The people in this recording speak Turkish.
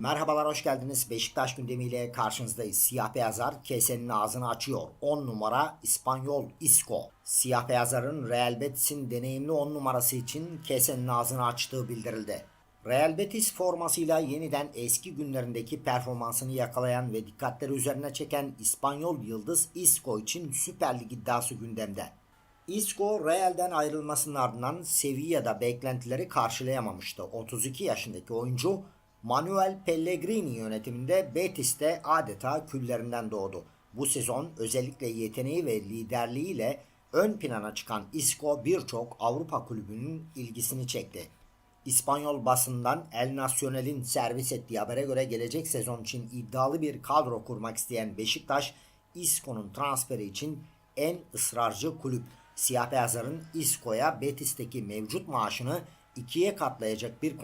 Merhabalar hoş geldiniz. Beşiktaş gündemiyle karşınızdayız. Siyah beyazlar kesenin ağzını açıyor. 10 numara İspanyol Isco. Siyah beyazların Real Betis'in deneyimli 10 numarası için kesenin ağzını açtığı bildirildi. Real Betis formasıyla yeniden eski günlerindeki performansını yakalayan ve dikkatleri üzerine çeken İspanyol yıldız Isco için Süper Lig iddiası gündemde. Isco Real'den ayrılmasının ardından Sevilla'da beklentileri karşılayamamıştı. 32 yaşındaki oyuncu Manuel Pellegrini yönetiminde Betis'te adeta küllerinden doğdu. Bu sezon özellikle yeteneği ve liderliğiyle ön plana çıkan Isco birçok Avrupa kulübünün ilgisini çekti. İspanyol basından El Nacional'in servis ettiği habere göre gelecek sezon için iddialı bir kadro kurmak isteyen Beşiktaş, Isco'nun transferi için en ısrarcı kulüp. Siyah beyazların Isco'ya Betis'teki mevcut maaşını ikiye katlayacak bir